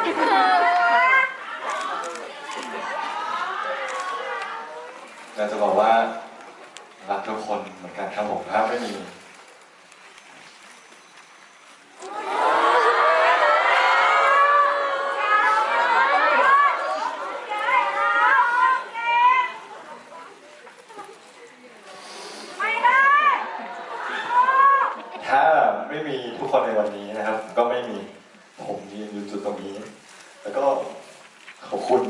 เราจะบอกว่ารักทุกคนเหมือนกันครับผมถ้าไม่มีถ้าไม่มีทุกคนในวันนี้นะครับ ก็ไม่มีผม จุดตรงนี้ แล้วก็ขอบคุณ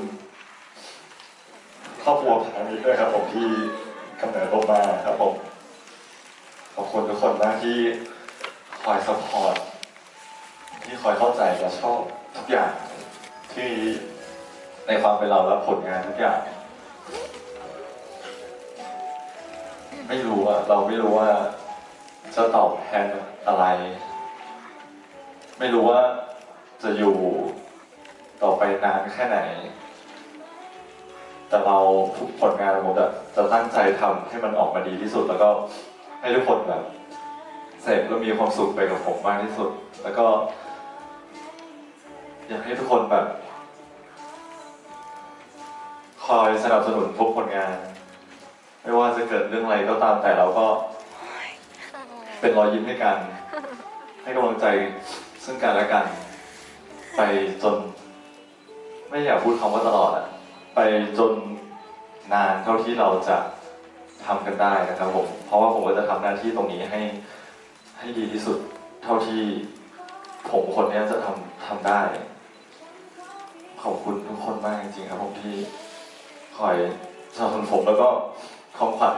ครอบครัวทางนี้ด้วยครับผมที่กำเนิดผมมาครับผมขอบคุณทุกคนมากที่คอยสปอร์ตที่คอยเข้าใจและชอบทุกอย่างที่ในความเป็นเราและผลงานทุกอย่างไม่รู้อะเราไม่รู้ว่าจะตอบแทนอะไร ไม่รู้ว่า จะอยู่ต่อไปนานแค่ไหน แต่เราทุกผลงานผมจะจะตั้งใจทำให้มันออกมาดีที่สุด แล้วก็ให้ทุกคนแบบเสพแล้วมีความสุขไปกับผมมากที่สุด แล้วก็ อยากให้ทุกคนแบบ คอยสนับสนุนทุกผลงาน ไม่ว่าจะเกิดเรื่องอะไรก็ตามแต่เราก็ เป็นรอยยิ้มให้กัน ให้กำลังใจซึ่งกันและกัน ไปจน ไม่อยากพูดคำว่าตลอดอะไปจนนานเท่าที่เราจะทำกันได้นะครับผม เพราะว่าผมก็จะทำหน้าที่ตรงนี้ให้ให้ดีที่สุดเท่าที่ผมคนเนี้ยจะทำทำได้ ขอบคุณทุกคนมากจริงๆครับผมที่คอยสนับสนุนผมแล้วก็ของขวัญ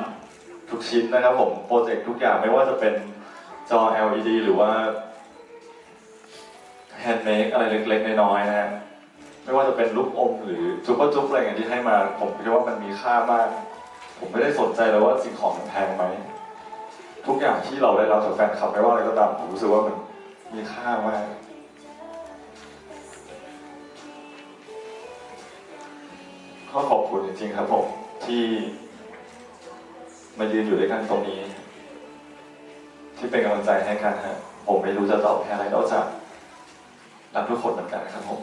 ทุกชิ้นนะครับผมโปรเจกต์ทุกอย่างไม่ว่าจะเป็นจอ LED หรือว่า แฮนด์เมดอะไรเล็กๆน้อยๆนะฮะไม่ว่าจะเป็นลูกอมหรือจุ๊บจุ๊บอะไรอย่างที่ให้มา ผมคิดว่ามันมีค่ามาก ผมไม่ได้สนใจเลยว่าสิ่งของมันแพงไหม ทุกอย่างที่เราได้รับจากแฟนคลับไม่ว่าอะไรก็ตามผมรู้สึกว่ามันมีค่ามากก็ขอบคุณจริงๆครับผมที่มายืนอยู่ด้วยกันตรงนี้ ที่เป็นกำลังใจให้กันฮะผมไม่รู้จะตอบแทนอะไรนอกจาก รับทุกคนเหมือนกันนะครับผม